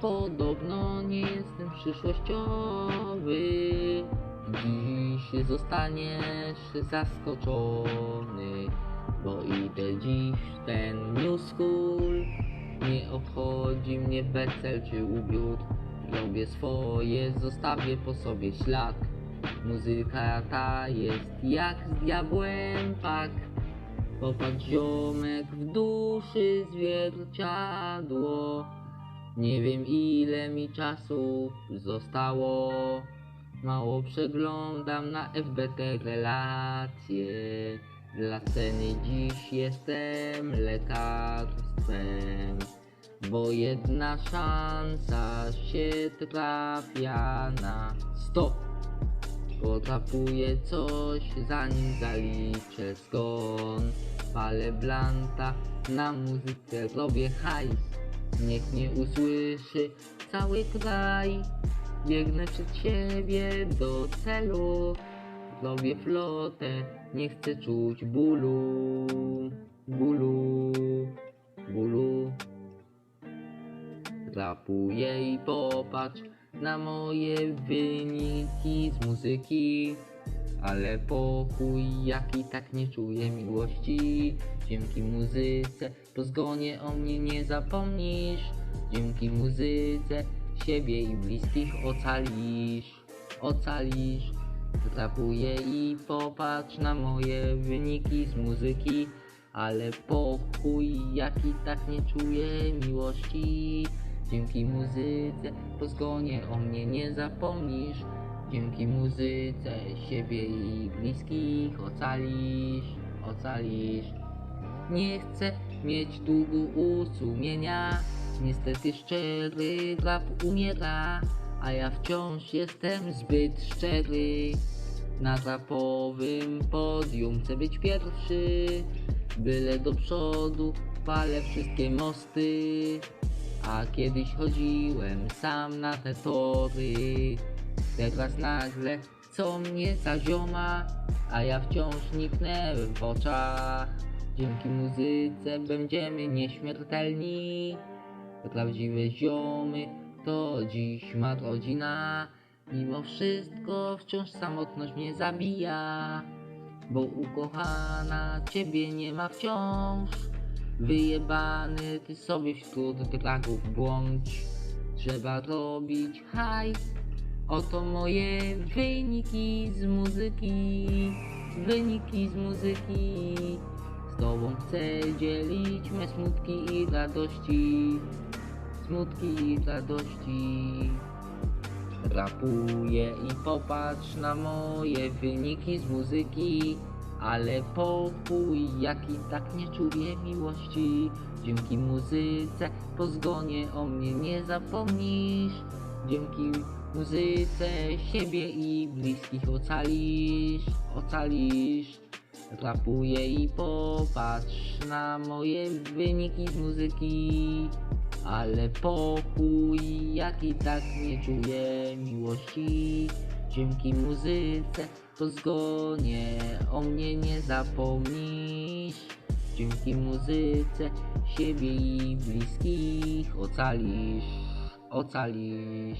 Podobno nie jestem przyszłościowy. Dziś zostaniesz zaskoczony, bo idę dziś w ten new school. Nie obchodzi mnie wesel czy ubiór. Robię swoje, zostawię po sobie ślad. Muzyka ta jest jak z diabłem pak. Popatrz ziomek w duszy zwierciadło. Nie wiem ile mi czasu zostało. Mało przeglądam na FBT relacje. Dla sceny dziś jestem lekarstwem. Bo jedna szansa się trafia na stop. Potrapuję coś zanim zaliczę skąd Palę blanta na muzyce robię hajs. Niech mnie usłyszy cały kraj. Biegnę przed siebie do celu. Robię flotę, nie chcę czuć bólu. Bólu, bólu Rapuję i popatrz na moje wyniki z muzyki. Ale pokój, jak i tak nie czuję miłości. Dzięki muzyce po zgonie o mnie nie zapomnisz. Dzięki muzyce siebie i bliskich ocalisz. Ocalisz. Rapuję i popatrz na moje wyniki z muzyki. Ale pokój, jak i tak nie czuję miłości Dzięki muzyce po zgonie o mnie nie zapomnisz. Dzięki muzyce siebie i bliskich ocalisz, ocalisz. Nie chcę mieć długu usumienia. Niestety szczery rap umiera A ja wciąż jestem zbyt szczery. Na rapowym podium chcę być pierwszy Byle do przodu palę wszystkie mosty A kiedyś chodziłem sam na te tory. Teraz nagle co mnie za zioma A ja wciąż niknę w oczach. Dzięki muzyce będziemy nieśmiertelni. Prawdziwe ziomy to dziś ma rodzina. Mimo wszystko wciąż samotność mnie zabija Bo ukochana ciebie nie ma wciąż Wyjebany ty sobie wśród dragów błądź Trzeba robić hajs Oto moje wyniki z muzyki. Wyniki z muzyki. Z tobą chcę dzielić me smutki i radości. Smutki i radości. Rapuję i popatrz na moje wyniki z muzyki Ale pokój, jak i tak nie czuję miłości. Dzięki muzyce po zgonie o mnie nie zapomnisz. Dzięki muzyce siebie i bliskich ocalisz, ocalisz. Rapuję i popatrz na moje wyniki z muzyki. Ale pokój, jak i tak nie czuję miłości Dzięki muzyce po zgonie o mnie nie zapomnisz. Dzięki muzyce siebie i bliskich ocalisz, ocalisz